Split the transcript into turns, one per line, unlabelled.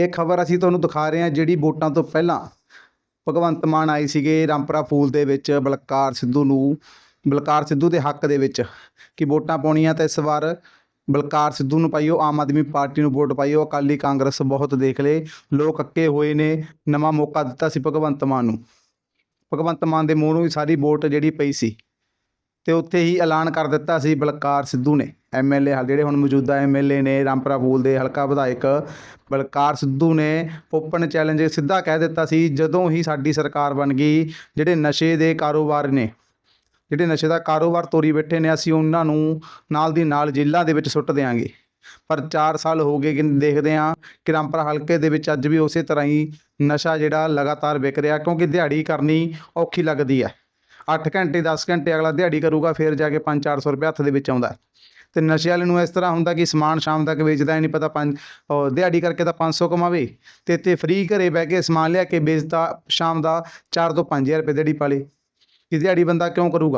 ਇਹ ਖਬਰ ਅਸੀਂ ਤੁਹਾਨੂੰ ਦਿਖਾ ਰਹੇ ਹਾਂ ਜਿਹੜੀ ਵੋਟਾਂ ਤੋਂ ਪਹਿਲਾਂ ਭਗਵੰਤ ਮਾਨ ਆਏ ਸੀਗੇ ਰਾਮਪਰਾ ਫੂਲ ਦੇ ਵਿੱਚ ਬਲਕਾਰ ਸਿੱਧੂ ਨੂੰ, ਬਲਕਾਰ ਸਿੱਧੂ ਦੇ ਹੱਕ ਦੇ ਵਿੱਚ ਕਿ ਵੋਟਾਂ ਪਾਉਣੀਆਂ ਤਾਂ ਇਸ ਵਾਰ ਬਲਕਾਰ ਸਿੱਧੂ ਨੂੰ ਪਾਈਓ, ਆਮ ਆਦਮੀ ਪਾਰਟੀ ਨੂੰ ਵੋਟ ਪਾਈਓ। ਅਕਾਲੀ ਕਾਂਗਰਸ ਬਹੁਤ ਦੇਖ ਲਏ, ਲੋਕ ਅੱਕੇ ਹੋਏ ਨੇ, ਨਵਾਂ ਮੌਕਾ ਦਿੱਤਾ ਸੀ ਭਗਵੰਤ ਮਾਨ ਨੂੰ। ਭਗਵੰਤ ਮਾਨ ਦੇ ਮੂੰਹ ਨੂੰ ਸਾਰੀ ਵੋਟ ਜਿਹੜੀ ਪਈ ਸੀ ਤੇ ਉੱਥੇ ਹੀ ਐਲਾਨ ਕਰ ਦਿੱਤਾ ਸੀ ਬਲਕਾਰ ਸਿੱਧੂ ਨੇ। ਐਮਐਲਏ ਜਿਹੜੇ ਹੁਣ ਮੌਜੂਦਾ ਐਮਐਲਏ ਨੇ, ਰਾਮਪੁਰਾ ਫੂਲ ਦੇ ਹਲਕਾ ਵਿਧਾਇਕ ਬਲਕਾਰ ਸਿੱਧੂ ਨੇ ਓਪਨ ਚੈਲੰਜ ਸਿੱਧਾ ਕਹਿ ਦਿੱਤਾ ਸੀ, ਜਦੋਂ ਹੀ ਸਾਡੀ ਸਰਕਾਰ ਬਣ ਗਈ, ਜਿਹੜੇ ਨਸ਼ੇ ਦੇ ਕਾਰੋਬਾਰ ਨੇ, ਜਿਹੜੇ ਨਸ਼ੇ ਦਾ ਕਾਰੋਬਾਰ ਤੋਰੀ ਬੈਠੇ ਨੇ, ਅਸੀਂ ਉਹਨਾਂ ਨੂੰ ਨਾਲ ਦੀ ਨਾਲ ਜੇਲ੍ਹਾਂ ਦੇ ਵਿੱਚ ਸੁੱਟ ਦਿਆਂਗੇ। ਪਰ 4 ਸਾਲ ਹੋ ਗਏ ਕਿ ਦੇਖਦੇ ਹਾਂ ਕਿ ਰਾਮਪੁਰਾ ਹਲਕੇ ਦੇ ਵਿੱਚ ਅੱਜ ਵੀ ਉਸੇ ਤਰ੍ਹਾਂ ਹੀ ਨਸ਼ਾ ਜਿਹੜਾ ਲਗਾਤਾਰ ਵਿਕ ਰਿਹਾ, ਕਿਉਂਕਿ ਦਿਹਾੜੀ ਕਰਨੀ ਔਖੀ ਲੱਗਦੀ ਹੈ। 8 ਘੰਟੇ 10 ਘੰਟੇ ਅਗਲਾ ਦਿਹਾੜੀ ਕਰੂਗਾ, ਫਿਰ ਜਾ ਕੇ 5-400 ਰੁਪਏ ਹੱਥ ਦੇ ਵਿੱਚ ਆਉਂਦਾ। ਤੇ ਨਸ਼ੇ ਵਾਲੇ ਨੂੰ ਇਸ ਤਰ੍ਹਾਂ ਹੁੰਦਾ ਕਿ ਸਮਾਨ ਸ਼ਾਮ ਤੱਕ ਵੇਚਦਾ ਹੀ ਨਹੀਂ, ਪਤਾ ਪੰਜ ਦਿਹਾੜੀ ਕਰਕੇ ਤਾਂ 500 ਕਮਾਵੇ। ਤੇ ਇੱਥੇ ਫ੍ਰੀ ਘਰੇ ਬਹਿ ਕੇ ਸਮਾਨ ਲਿਆ ਕੇ ਵੇਚਦਾ, ਸ਼ਾਮ ਦਾ 4 ਤੋਂ 5000 ਰੁਪਏ ਦਿਹਾੜੀ ਪਾਲੇ ਕਿ ਦਿਹਾੜੀ ਬੰਦਾ ਕਿਉਂ ਕਰੂਗਾ?